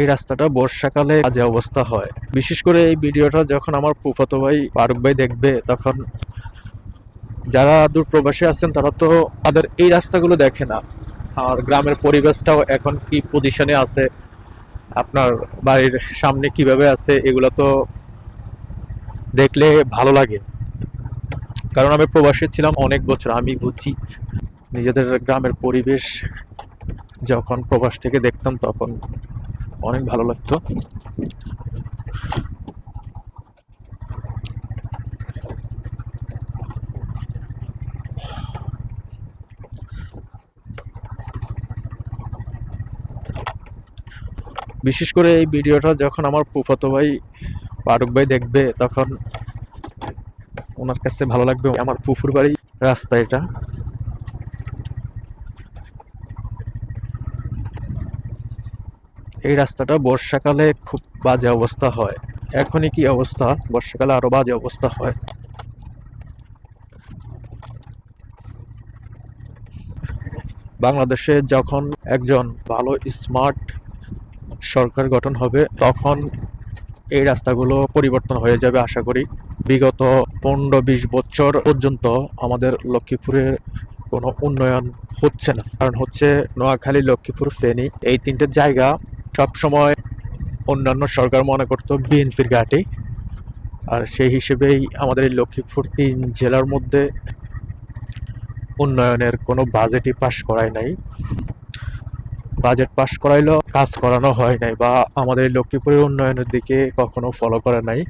এই রাস্তাটা বর্ষাকালে বাজে অবস্থা হয়। বিশেষ করে এই ভিডিওটা যখন আমার ফুফাতো ভাই ফারুক ভাই দেখবে, তখন যারা দূর প্রবাসী আছেন, তারা তো তাদের এই রাস্তাগুলো দেখে না। আর গ্রামের পরিবেশটাও এখন কি পজিশনে আছে, আপনার বাড়ির সামনে কীভাবে আছে, এগুলো তো দেখলে ভালো লাগে। কারণ আমি প্রবাসী ছিলাম অনেক বছর, আমি বুঝি। নিজেদের গ্রামের পরিবেশ যখন প্রবাস থেকে দেখতাম, তখন অনেক ভালো লাগতো। বিশেষ করে এই ভিডিওটা যখন আমার ফুফাতো ভাই, ফারুক ভাই দেখবে, তখন ওনার কাছে ভালো লাগবে। আমার ফুফুর বাড়ি রাস্তা এটা। এই রাস্তাটা বর্ষাকালে খুব বাজে অবস্থা হয়। এখনই কি অবস্থা? বর্ষাকালে আরও বাজে অবস্থা হয়। বাংলাদেশে যখন একজন ভালো, স্মার্ট সরকার গঠন হবে, তখন এই রাস্তাগুলো পরিবর্তন হয়ে যাবে আশা করি। বিগত পনেরো বিশ বছর পর্যন্ত আমাদের লক্ষ্মীপুরের কোনো উন্নয়ন হচ্ছে না। কারণ হচ্ছে নোয়াখালী, লক্ষ্মীপুর, ফেনী এই তিনটে জায়গা সব সময় অন্যান্য সরকার মনে করতো বিএনপির ঘাঁটি। আর সেই হিসেবেই আমাদের এই লক্ষ্মীপুর তিন জেলার মধ্যে উন্নয়নের কোনো বাজেটই পাশ করায় নাই। বাজেট পাশ করাইলেও কাজ করানো হয় নাই বা আমাদের লক্ষ্মীপুরের উন্নয়নের দিকে কখনো ফলো করে নাই।